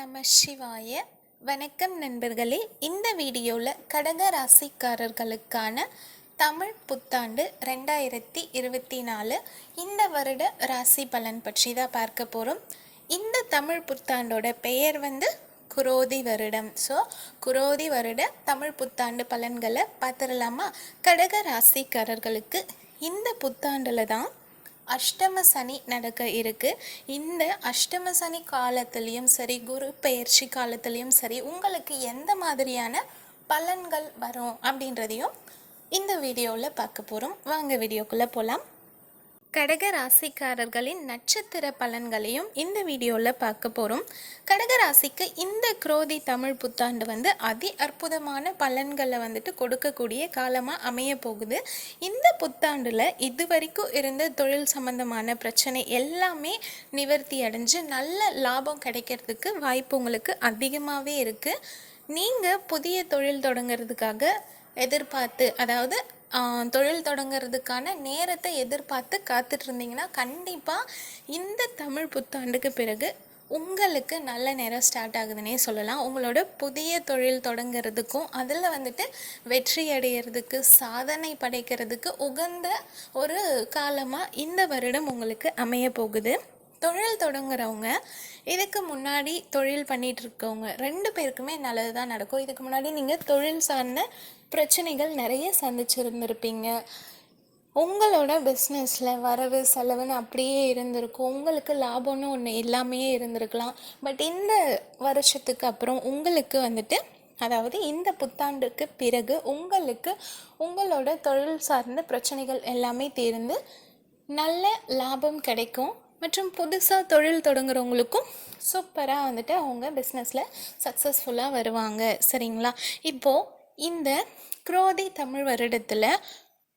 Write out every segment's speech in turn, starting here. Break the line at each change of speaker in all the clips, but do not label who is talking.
நம சிவாய. வணக்கம் நண்பர்களே. இந்த வீடியோவில் கடக ராசிக்காரர்களுக்கான தமிழ் புத்தாண்டு ரெண்டாயிரத்தி இருபத்தி நாலு இந்த வருட ராசி பலன் பற்றி தான் பார்க்க போகிறோம் இந்த தமிழ் புத்தாண்டோட பெயர் வந்து குரோதி வருடம். ஸோ குரோதி வருட தமிழ் புத்தாண்டு பலன்களை பார்த்துடலாமா? கடக ராசிக்காரர்களுக்கு இந்த புத்தாண்டில் தான் அஷ்டம சனி நடக்க இருக்கு. இந்த அஷ்டம சனி காலத்துலேயும் சரி குரு பயிற்சி காலத்துலேயும் சரி உங்களுக்கு எந்த மாதிரியான பலன்கள் வரும் அப்படின்றதையும் இந்த வீடியோவில் பார்க்க போகிறோம் வாங்க வீடியோக்குள்ளே போகலாம் கடக ராசிக்காரர்களின் நட்சத்திர பலன்களையும் இந்த வீடியோவில் பார்க்க போகிறோம் கடக ராசிக்கு இந்த குரோதி தமிழ் புத்தாண்டு வந்து அதி அற்புதமான பலன்களை வந்துட்டு கொடுக்கக்கூடிய காலமாக அமைய போகுது. இந்த புத்தாண்டில் இது வரைக்கும் இருந்த தொழில் சம்பந்தமான பிரச்சனை எல்லாமே நிவர்த்தி அடைஞ்சு நல்ல லாபம் கிடைக்கிறதுக்கு வாய்ப்பு உங்களுக்கு அதிகமாகவே இருக்குது நீங்கள் புதிய தொழில் தொடங்குறதுக்காக எதிர்பார்த்து அதாவது தொழில் தொடங்குறதுக்கான நேரத்தை எதிர்பார்த்து காத்துட்ருந்தீங்கன்னா கண்டிப்பாக இந்த தமிழ் புத்தாண்டுக்கு பிறகு உங்களுக்கு நல்ல நேரம் ஸ்டார்ட் ஆகுதுன்னே சொல்லலாம். உங்களோட புதிய தொழில் தொடங்குறதுக்கும் அதில் வந்துட்டு வெற்றி அடையிறதுக்கு சாதனை படைக்கிறதுக்கு உகந்த ஒரு காலமாக இந்த வருடம் உங்களுக்கு அமைய போகுது. தொழில் தொடங்குறவங்க இதுக்கு முன்னாடி தொழில் பண்ணிகிட்ருக்கவங்க இருக்கவங்க ரெண்டு பேருக்குமே நல்லது தான் நடக்கும். இதுக்கு முன்னாடி நீங்கள் தொழில் சார்ந்த பிரச்சனைகள் நிறைய சந்திச்சிருந்திருப்பீங்க. உங்களோட பிஸ்னஸில் வரவு செலவுன்னு அப்படியே இருந்திருக்கும். உங்களுக்கு லாபம்னு ஒன்று எல்லாமே இருந்திருக்கலாம். பட் இந்த வருஷத்துக்கு அப்புறம் உங்களுக்கு வந்துட்டு அதாவது இந்த புத்தாண்டுக்கு பிறகு உங்களுக்கு உங்களோட தொழில் சார்ந்த பிரச்சனைகள் எல்லாமே தீர்ந்து நல்ல லாபம் கிடைக்கும். மற்றும் புதுசாக தொழில் தொடங்குறவங்களுக்கும் சூப்பராக வந்துட்டு அவங்க பிஸ்னஸில் சக்ஸஸ்ஃபுல்லாக வருவாங்க. சரிங்களா? இப்போது இந்த குரோதி தமிழ் வருடத்தில்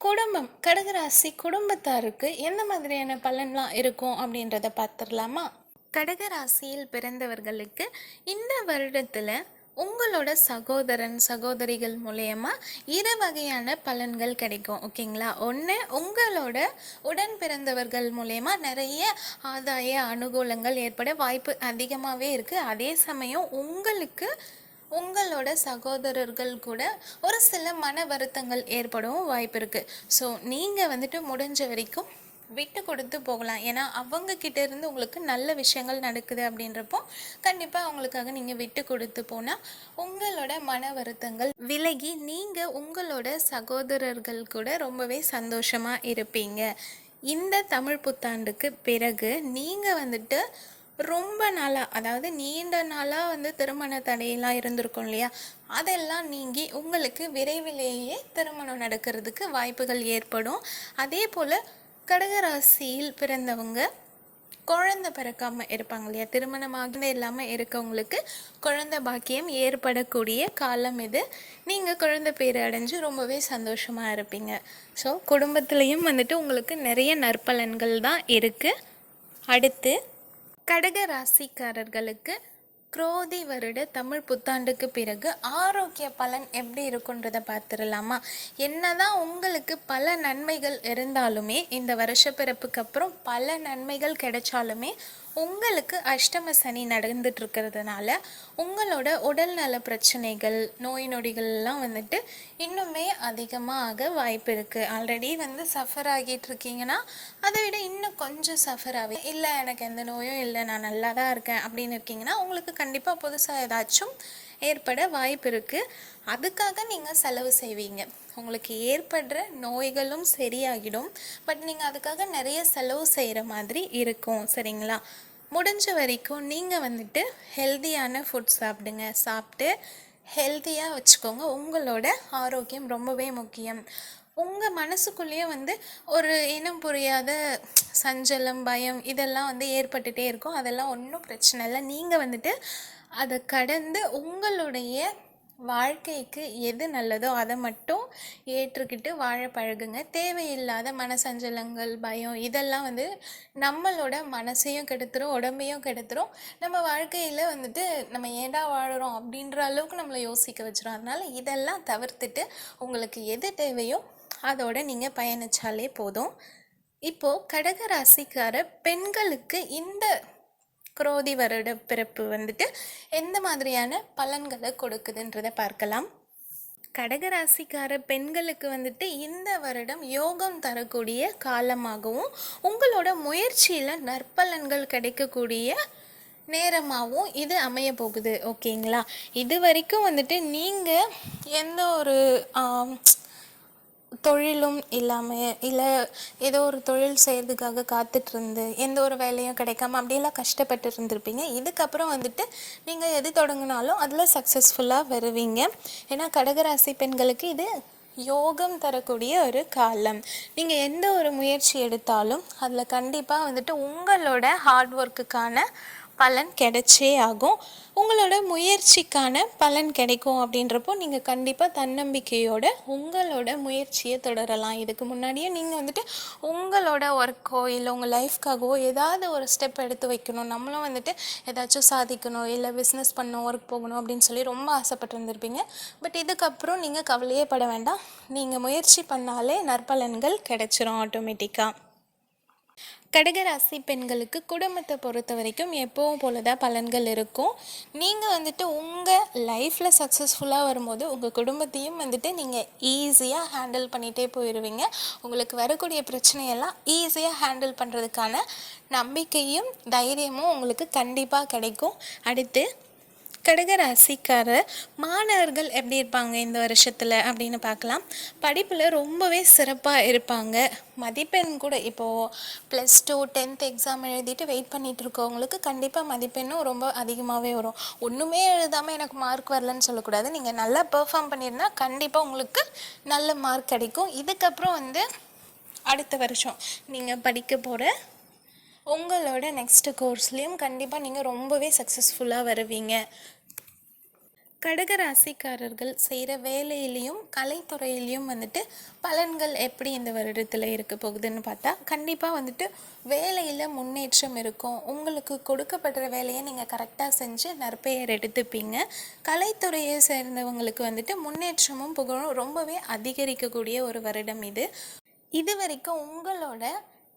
குடும்பம் கடகராசி குடும்பத்தாருக்கு எந்த மாதிரியான பலன்லாம் இருக்கும் அப்படின்றத பார்த்துடலாமா கடகராசியில் பிறந்தவர்களுக்கு இந்த வருடத்தில் உங்களோட சகோதரன் சகோதரிகள் மூலயமா இரு வகையான பலன்கள் கிடைக்கும் ஓகேங்களா? ஒன்று உங்களோட உடன் பிறந்தவர்கள் மூலயமா நிறைய ஆதாய அனுகூலங்கள் ஏற்பட வாய்ப்பு அதிகமாகவே இருக்குது அதே சமயம் உங்களுக்கு உங்களோட சகோதரர்கள் கூட ஒரு சில மன வருத்தங்கள் ஏற்படவும் வாய்ப்பு இருக்குது ஸோ நீங்கள் வந்துட்டு முடிஞ்ச வரைக்கும் விட்டு கொடுத்து போகலாம். ஏன்னா அவங்க கிட்ட இருந்து உங்களுக்கு நல்ல விஷயங்கள் நடக்குது அப்படின்றப்போ கண்டிப்பாக அவங்களுக்காக நீங்கள் விட்டு கொடுத்து போனால் உங்களோட மன வருத்தங்கள் விலகி நீங்கள் உங்களோட சகோதரர்கள் கூட ரொம்பவே சந்தோஷமாக இருப்பீங்க. இந்த தமிழ் புத்தாண்டுக்கு பிறகு நீங்கள் வந்துட்டு ரொம்ப நாளாக அதாவது நீண்ட நாளாக வந்து திருமண தடையெல்லாம் இருந்திருக்கும் இல்லையா? அதெல்லாம் நீங்கி உங்களுக்கு விரைவிலேயே திருமணம் நடக்கிறதுக்கு வாய்ப்புகள் ஏற்படும். அதே போல் கடகராசியில் பிறந்தவங்க குழந்தை பிறக்காமல் இருப்பாங்க இல்லையா? திருமணமாக இல்லாமல் இருக்கவங்களுக்கு குழந்த பாக்கியம் ஏற்படக்கூடிய காலம் இது. நீங்கள் குழந்தை பேர் அடைஞ்சு ரொம்பவே சந்தோஷமாக இருப்பீங்க. ஸோ குடும்பத்துலேயும் வந்துட்டு உங்களுக்கு நிறைய நற்பலன்கள் தான் இருக்குது அடுத்து கடக ராசிக்காரர்களுக்கு குரோதி வருட தமிழ் புத்தாண்டுக்கு பிறகு ஆரோக்கிய பலன் எப்படி இருக்குன்றத பார்த்துடலாமா? என்னதான் உங்களுக்கு பல நன்மைகள் இருந்தாலுமே இந்த வருஷப்பிறப்புக்கு அப்புறம் பல நன்மைகள் கிடைச்சாலுமே உங்களுக்கு அஷ்டம சனி நடந்துட்டு இருக்கிறதுனால உங்களோட உடல்நல பிரச்சனைகள் நோய் நொடிகள்லாம் வந்துட்டு இன்னுமே அதிகமாக ஆக வாய்ப்பு இருக்குது ஆல்ரெடி வந்து சஃபர் ஆகிட்டு இருக்கீங்கன்னா அதை விட இன்னும் கொஞ்சம் சஃபர் ஆகி இல்லை எனக்கு எந்த நோயும் இல்லை நான் நல்லா தான் இருக்கேன் அப்படின்னு இருக்கீங்கன்னா உங்களுக்கு கண்டிப்பாக புதுசாக ஏதாச்சும் ஏற்பட வாய்ப்பு இருக்குது அதுக்காக நீங்கள் செலவு செய்வீங்க. உங்களுக்கு ஏற்படுற நோய்களும் சரியாகிடும். பட் நீங்கள் அதுக்காக நிறைய செலவு செய்கிற மாதிரி இருக்கும். சரிங்களா? முடிஞ்ச வரைக்கும் நீங்கள் வந்துட்டு ஹெல்தியான ஃபுட் சாப்பிடுங்க. சாப்பிட்டு ஹெல்த்தியாக வச்சுக்கோங்க. உங்களோட ஆரோக்கியம் ரொம்பவே முக்கியம். உங்கள் மனசுக்குள்ளேயே வந்து ஒரு இனம் புரியாத சஞ்சலம் பயம் இதெல்லாம் வந்து ஏற்பட்டுகிட்டே இருக்கும். அதெல்லாம் ஒன்றும் பிரச்சனை இல்லை. நீங்கள் வந்துட்டு அதை கடந்து உங்களுடைய வாழ்க்கைக்கு எது நல்லதோ அதை மட்டும் ஏற்றுக்கிட்டு வாழ பழகுங்க. தேவையில்லாத மனசஞ்சலங்கள் பயம் இதெல்லாம் வந்து நம்மளோட மனசையும் கெடுத்துரும் உடம்பையும் கெடுத்துரும். நம்ம வாழ்க்கையில் வந்துட்டு நம்ம ஏண்டா வாழுறோம் அப்படின்ற அளவுக்கு நம்மளை யோசிக்க வச்சிடும் அதனால இதெல்லாம் தவிர்த்துட்டு உங்களுக்கு எது தேவையோ அதோட நீங்கள் பயணிச்சாலே போதும். இப்போது கடகராசிக்கார பெண்களுக்கு இந்த குரோதி வருட பிறப்பு வந்துட்டு எந்த மாதிரியான பலன்களை கொடுக்குதுன்றதை பார்க்கலாம். கடகராசிக்கார பெண்களுக்கு வந்துட்டு இந்த வருடம் யோகம் தரக்கூடிய காலமாகவும் உங்களோட முயற்சியில் நற்பலன்கள் கிடைக்கக்கூடிய நேரமாகவும் இது அமைய போகுது ஓகேங்களா? இது வரைக்கும் வந்துட்டு நீங்கள் எந்த ஒரு தொழிலும் இல்லாமல் இல்லை ஏதோ ஒரு தொழில் செய்கிறதுக்காக காத்துட்டு இருந்து எந்த ஒரு வேலையும் கிடைக்காம அப்படியெல்லாம் கஷ்டப்பட்டு இருந்திருப்பீங்க இதுக்கப்புறம் வந்துட்டு நீங்கள் எது தொடங்கினாலும் அதில் சக்ஸஸ்ஃபுல்லாக வருவீங்க. ஏன்னா கடகராசி பெண்களுக்கு இது யோகம் தரக்கூடிய ஒரு காலம். நீங்கள் எந்த ஒரு முயற்சி எடுத்தாலும் அதில் கண்டிப்பாக வந்துட்டு உங்களோட ஹார்ட் ஒர்க்குக்கான பலன் கிடைச்சே ஆகும். உங்களோட முயற்சிக்கான பலன் கிடைக்கும் அப்படின்றப்போ நீங்கள் கண்டிப்பாக தன்னம்பிக்கையோட உங்களோட முயற்சியை தொடரலாம். இதுக்கு முன்னாடியே நீங்கள் வந்துட்டு உங்களோட ஒர்க்கோ இல்லை உங்கள் லைஃப்க்காகவோ ஏதாவது ஒரு ஸ்டெப் எடுத்து வைக்கணும். நம்மளும் வந்துட்டு ஏதாச்சும் சாதிக்கணும் இல்லை பிஸ்னஸ் பண்ணணும் ஒர்க் போகணும் அப்படின்னு சொல்லி ரொம்ப ஆசைப்பட்டிருந்துருப்பீங்க. பட் இதுக்கப்புறம் நீங்கள் கவலையே பட வேண்டாம். நீங்கள் முயற்சி பண்ணாலே நற்பலன்கள் கிடைச்சிரும் ஆட்டோமேட்டிக்காக கடகராசி பெண்களுக்கு குடும்பத்தை பொறுத்த வரைக்கும் எப்பவும் போல தான் பலன்கள் இருக்கும். நீங்கள் வந்துட்டு உங்கள் லைஃப்பில் சக்ஸஸ்ஃபுல்லாக வரும்போது உங்கள் குடும்பத்தையும் வந்துட்டு நீங்கள் ஈஸியாக ஹேண்டில் பண்ணிகிட்டே போயிடுவீங்க உங்களுக்கு வரக்கூடிய பிரச்சனையெல்லாம் ஈஸியாக ஹேண்டில் பண்ணுறதுக்கான நம்பிக்கையும் தைரியமும் உங்களுக்கு கண்டிப்பாக கிடைக்கும். அடுத்து கடகராசிக்கார மாணவர்கள் எப்படி இருப்பாங்க இந்த வருஷத்தில் அப்படின்னு பார்க்கலாம். படிப்பில் ரொம்பவே சிறப்பாக இருப்பாங்க. மதிப்பெண் கூட இப்போது ப்ளஸ் டூ டென்த் எக்ஸாம் எழுதிட்டு வெயிட் பண்ணிட்டு இருக்கவங்களுக்கு கண்டிப்பாக மதிப்பெண்ணும் ரொம்ப அதிகமாகவே வரும். ஒன்றுமே எழுதாமல் எனக்கு மார்க் வரலன்னு சொல்லக்கூடாது. நீங்கள் நல்லா பெர்ஃபார்ம் பண்ணியிருந்தா கண்டிப்பாக உங்களுக்கு நல்ல மார்க் கிடைக்கும். இதுக்கப்புறம் வந்து அடுத்த வருஷம் நீங்கள் படிக்க போகிற உங்களோட நெக்ஸ்ட் கோர்ஸ்லேயும் கண்டிப்பாக நீங்கள் ரொம்பவே சக்ஸஸ்ஃபுல்லாக வருவீங்க. கடக ராசிக்காரர்கள் செய்கிற வேலையிலையும் கலைத்துறையிலையும் வந்துட்டு பலன்கள் எப்படி இந்த வருடத்தில் இருக்க போகுதுன்னு பார்த்தா கண்டிப்பாக வந்துட்டு வேலையில் முன்னேற்றம் இருக்கும். உங்களுக்கு கொடுக்கப்படுற வேலையை நீங்கள் கரெக்டாக செஞ்சு நற்பெயர் எடுத்துப்பீங்க. கலைத்துறையை சேர்ந்தவங்களுக்கு வந்துட்டு முன்னேற்றமும் புகழும் ரொம்பவே அதிகரிக்கக்கூடிய ஒரு வருடம் இது. இது வரைக்கும் உங்களோட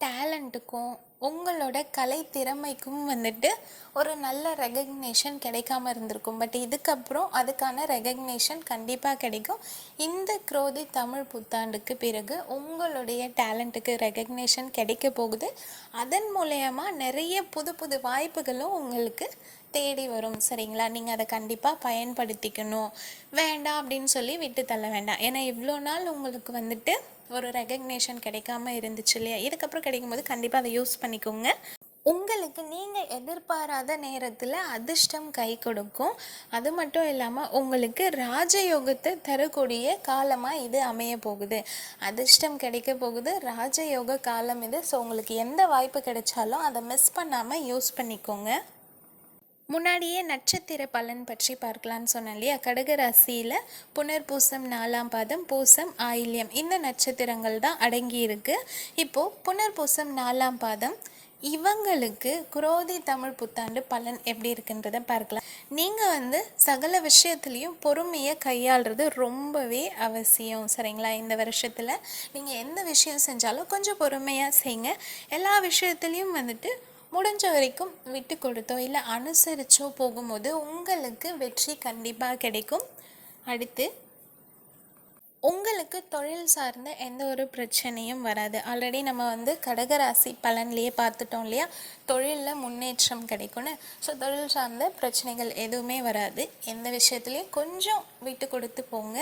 டேலண்ட்டுக்கும் உங்களோட கலை திறமைக்கும் வந்துட்டு ஒரு நல்ல ரெகக்னேஷன் கிடைக்காம இருந்திருக்கும். பட் இதுக்கப்புறம் அதுக்கான ரெகக்னேஷன் கண்டிப்பாக கிடைக்கும். இந்த குரோதி தமிழ் புத்தாண்டுக்கு பிறகு உங்களுடைய டேலண்ட்டுக்கு ரெகக்னேஷன் கிடைக்க போகுது. அதன் மூலயமா நிறைய புது புது வாய்ப்புகளும் உங்களுக்கு தேடி வரும். சரிங்களா? நீங்கள் அதை கண்டிப்பாக பயன்படுத்திக்கணும். வேண்டாம் அப்படின்னு சொல்லி விட்டு தள்ள வேண்டாம். ஏன்னா இவ்வளோ நாள் உங்களுக்கு வந்துட்டு ஒரு ரெகக்னேஷன் கிடைக்காம இருந்துச்சு இல்லையா? இதுக்கப்புறம் கிடைக்கும்போது கண்டிப்பாக அதை யூஸ் பண்ணிக்கோங்க. உங்களுக்கு நீங்கள் எதிர்பாராத நேரத்தில் அதிர்ஷ்டம் கை கொடுக்கும். அது மட்டும் இல்லாமல் உங்களுக்கு ராஜயோகத்தை தரக்கூடிய காலமாக இது அமைய போகுது. அதிர்ஷ்டம் கிடைக்க போகுது ராஜயோக காலம் இது. ஸோ உங்களுக்கு எந்த வாய்ப்பு கிடைச்சாலும் அதை மிஸ் பண்ணாமல் யூஸ் பண்ணிக்கோங்க. முன்னாடியே நட்சத்திர பலன் பற்றி பார்க்கலான்னு சொன்னேன் இல்லையா? கடக ராசியில் புனர்பூசம் நாலாம் பாதம் பூசம் ஆயில்யம் இந்த நட்சத்திரங்கள் தான் அடங்கி இருக்கு இப்போது புனர்பூசம் நாலாம் பாதம் இவங்களுக்கு குரோதி தமிழ் புத்தாண்டு பலன் எப்படி இருக்குன்றத பார்க்கலாம். நீங்கள் வந்து சகல விஷயத்துலேயும் பொறுமையை கையாளுறது ரொம்பவே அவசியம் சரிங்களா? இந்த வருஷத்தில் நீங்கள் எந்த விஷயம் செஞ்சாலும் கொஞ்சம் பொறுமையாக செய்யுங்க எல்லா விஷயத்துலேயும் வந்துட்டு முடிஞ்ச வரைக்கும் விட்டு கொடுத்தோ இல்லை அனுசரித்தோ போகும்போது உங்களுக்கு வெற்றி கண்டிப்பாக கிடைக்கும். அடுத்து உங்களுக்கு தொழில் சார்ந்த எந்த ஒரு பிரச்சனையும் வராது. ஆல்ரெடி நம்ம வந்து கடகராசி பலன்லேயே பார்த்துட்டோம் இல்லையா? தொழிலில் முன்னேற்றம் கிடைக்கும்னு. ஸோ தொழில் சார்ந்த பிரச்சனைகள் எதுவுமே வராது. எந்த விஷயத்துலையும் கொஞ்சம் விட்டு கொடுத்து போங்க.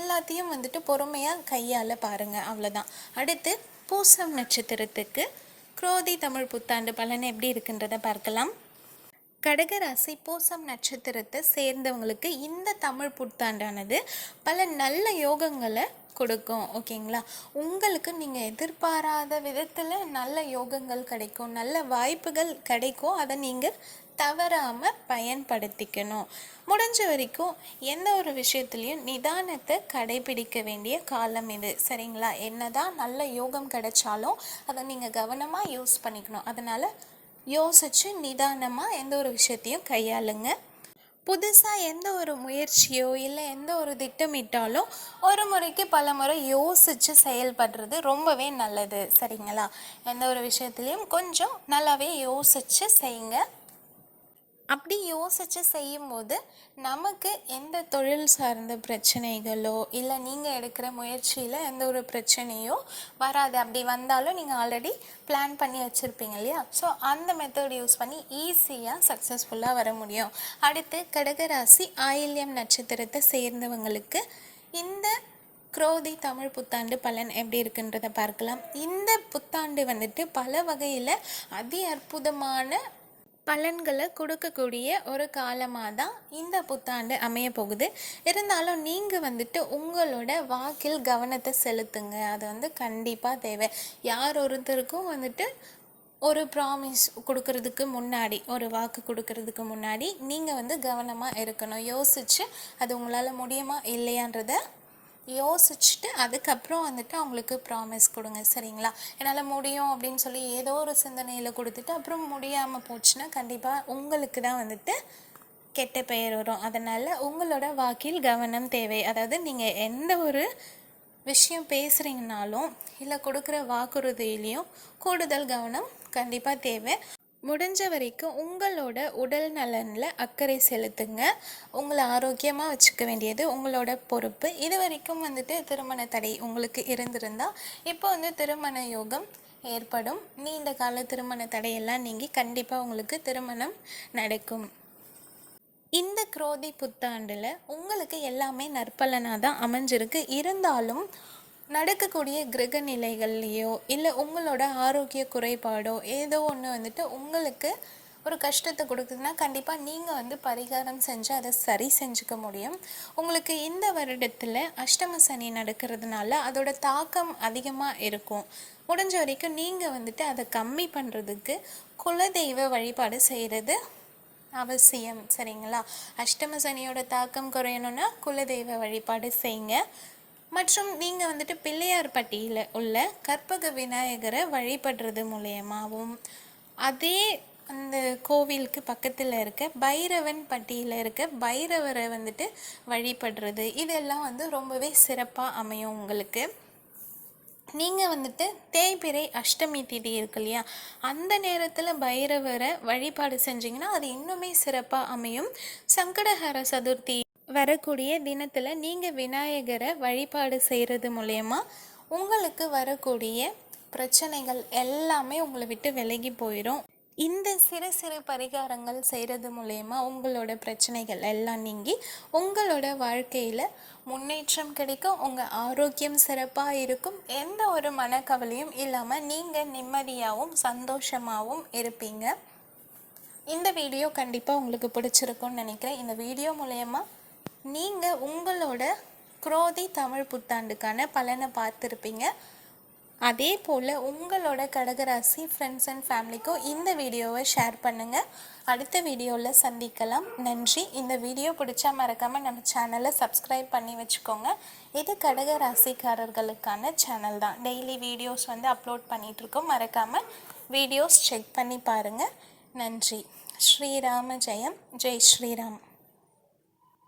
எல்லாத்தையும் வந்துட்டு பொறுமையாக கையால் பாருங்கள் அவ்வளோதான் அடுத்து பூசம் நட்சத்திரத்துக்கு குரோதி தமிழ் புத்தாண்டு பலன் எப்படி இருக்குன்றதை பார்க்கலாம். கடகராசி பூசம் நட்சத்திரத்தை சேர்ந்தவங்களுக்கு இந்த தமிழ் புத்தாண்டானது பல நல்ல யோகங்களை கொடுக்கும் ஓகேங்களா? உங்களுக்கு நீங்கள் எதிர்பாராத விதத்தில் நல்ல யோகங்கள் கிடைக்கும் நல்ல வாய்ப்புகள் கிடைக்கும். அதை நீங்கள் தவறாமல் பயன்படுத்திக்கணும். முடிஞ்ச வரைக்கும் எந்த ஒரு விஷயத்துலையும் நிதானத்தை கடைபிடிக்க வேண்டிய காலம் இது. சரிங்களா? என்னதான் நல்ல யோகம் கிடைச்சாலும் அதை நீங்கள் கவனமாக யூஸ் பண்ணிக்கணும். அதனால் யோசித்து நிதானமாக எந்த ஒரு விஷயத்தையும் கையாளுங்க. புதுசாக எந்த ஒரு முயற்சியோ இல்லை எந்த ஒரு திட்டமிட்டாலும் ஒரு முறைக்கு பல முறை யோசித்து செயல்படுறது ரொம்பவே நல்லது. சரிங்களா? எந்த ஒரு விஷயத்துலையும் கொஞ்சம் நல்லாவே யோசித்து செய்யுங்க. அப்படி யோசித்து செய்யும்போது நமக்கு எந்த தொழில் சார்ந்த பிரச்சனைகளோ இல்லை நீங்கள் எடுக்கிற முயற்சியில் எந்த ஒரு பிரச்சனையோ வராது. அப்படி வந்தாலும் நீங்கள் ஆல்ரெடி பிளான் பண்ணி வச்சுருப்பீங்க இல்லையா? ஸோ அந்த மெத்தட் யூஸ் பண்ணி ஈஸியாக சக்ஸஸ்ஃபுல்லாக வர முடியும். அடுத்து கடகராசி ஆயில்யம் நட்சத்திரத்தை சேர்ந்தவங்களுக்கு இந்த குரோதி தமிழ் புத்தாண்டு பலன் எப்படி இருக்குன்றதை பார்க்கலாம். இந்த புத்தாண்டு வந்துட்டு பல வகையில் அதி அற்புதமான பலன்களை கொடுக்கக்கூடிய ஒரு காலமாக தான் இந்த புத்தாண்டு அமைய போகுது. இருந்தாலும் நீங்கள் வந்துட்டு உங்களோட வாக்கில் கவனத்தை செலுத்துங்க. அது வந்து கண்டிப்பாக தேவை. யார் ஒருத்தருக்கும் வந்துட்டு ஒரு ப்ராமிஸ் கொடுக்கறதுக்கு முன்னாடி ஒரு வாக்கு கொடுக்கறதுக்கு முன்னாடி நீங்கள் வந்து கவனமாக இருக்கணும். யோசித்து அது உங்களால் முடியுமா இல்லையான்றதை யோசிச்சுட்டு அதுக்கப்புறம் வந்துட்டு அவங்களுக்கு ப்ராமிஸ் கொடுங்க சரிங்களா? என்னால் முடியும் அப்படின்னு சொல்லி ஏதோ ஒரு சிந்தனையில் கொடுத்துட்டு அப்புறம் முடியாமல் போச்சுன்னா கண்டிப்பாக உங்களுக்கு தான் வந்துட்டு கெட்ட பெயர் வரும். அதனால் உங்களோட வாக்கில் கவனம் தேவை. அதாவது நீங்கள் எந்த ஒரு விஷயம் பேசுகிறீங்கனாலும் இல்லை கொடுக்குற வாக்குறுதியிலையும் கூடுதல் கவனம் கண்டிப்பாக தேவை. முடிஞ்ச வரைக்கும் உங்களோட உடல் நலனில் அக்கறை செலுத்துங்க. உங்களை ஆரோக்கியமாக வச்சுக்க வேண்டியது உங்களோட பொறுப்பு. இது வரைக்கும் வந்துட்டு திருமண தடை உங்களுக்கு இருந்திருந்தால் இப்போ வந்து திருமண யோகம் ஏற்படும். நீண்ட கால திருமண தடையெல்லாம் நீங்கி கண்டிப்பாக உங்களுக்கு திருமணம் நடக்கும். இந்த குரோதி புத்தாண்டில் உங்களுக்கு எல்லாமே நற்பலனாக தான் அமைஞ்சிருக்கு. இருந்தாலும் நடக்கக்கூடிய கிரக நிலைகள்லையோ இல்லை உங்களோட ஆரோக்கிய குறைபாடோ ஏதோ ஒன்று வந்துட்டு உங்களுக்கு ஒரு கஷ்டத்தை கொடுக்குதுன்னா கண்டிப்பாக நீங்கள் வந்து பரிகாரம் செஞ்சு அதை சரி செஞ்சுக்க முடியும். உங்களுக்கு இந்த வருடத்தில் அஷ்டம சனி நடக்கிறதுனால அதோட தாக்கம் அதிகமாக இருக்கும். முடிஞ்ச வரைக்கும் நீங்கள் வந்துட்டு அதை கம்மி பண்ணுறதுக்கு குலதெய்வ வழிபாடு செய்கிறது அவசியம் சரிங்களா? அஷ்டம சனியோட தாக்கம் குறையணும்னா குலதெய்வ வழிபாடு செய்யுங்க மற்றும் நீங்கள் வந்துட்டு பிள்ளையார்பட்டியில் உள்ள கற்பக விநாயகரை வழிபடுறது மூலயமாவும் அதே அந்த கோவிலுக்கு பக்கத்தில் இருக்க பைரவன் பட்டியில் இருக்க பைரவரை வந்துட்டு வழிபடுறது. இதெல்லாம் வந்து ரொம்பவே சிறப்பாக அமையும் உங்களுக்கு. நீங்கள் வந்துட்டு தேய்பிரை அஷ்டமி திதி இருக்கு இல்லையா? அந்த நேரத்தில் பைரவரை வழிபாடு செஞ்சிங்கன்னா அது இன்னுமே சிறப்பாக அமையும். சங்கடஹர சதுர்த்தி வரக்கூடிய தினத்தில் நீங்கள் விநாயகரை வழிபாடு செய்கிறது மூலயமா உங்களுக்கு வரக்கூடிய பிரச்சனைகள் எல்லாமே உங்களை விட்டு விலகி போயிடும் இந்த சிறு சிறு பரிகாரங்கள் செய்கிறது மூலயமா உங்களோட பிரச்சனைகள் எல்லாம் நீங்கி உங்களோட வாழ்க்கையில் முன்னேற்றம் கிடைக்கும் உங்கள் ஆரோக்கியம் சிறப்பாக இருக்கும். எந்த ஒரு மனக்கவலையும் இல்லாமல் நீங்கள் நிம்மதியாகவும் சந்தோஷமாகவும் இருப்பீங்க. இந்த வீடியோ கண்டிப்பாக உங்களுக்கு பிடிச்சிருக்கும்னு நினைக்கிறேன். இந்த வீடியோ மூலயமா நீங்கள் உங்களோட குரோதி தமிழ் புத்தாண்டுக்கான பலனை பார்த்துருப்பீங்க. அதே போல் உங்களோட கடகராசி ஃப்ரெண்ட்ஸ் அண்ட் ஃபேமிலிக்கும் இந்த வீடியோவை ஷேர் பண்ணுங்கள் அடுத்த வீடியோவில் சந்திக்கலாம். நன்றி. இந்த வீடியோ பிடிச்சா மறக்காமல் நம்ம சேனலை சப்ஸ்கிரைப் பண்ணி வச்சுக்கோங்க. இது கடகராசிக்காரர்களுக்கான சேனல் தான். டெய்லி வீடியோஸ் வந்து அப்லோட் பண்ணிகிட்ருக்கோம் மறக்காமல் வீடியோஸ் செக் பண்ணி பாருங்கள் நன்றி. ஸ்ரீராம ஜெயம். ஜெய் ஸ்ரீராம்.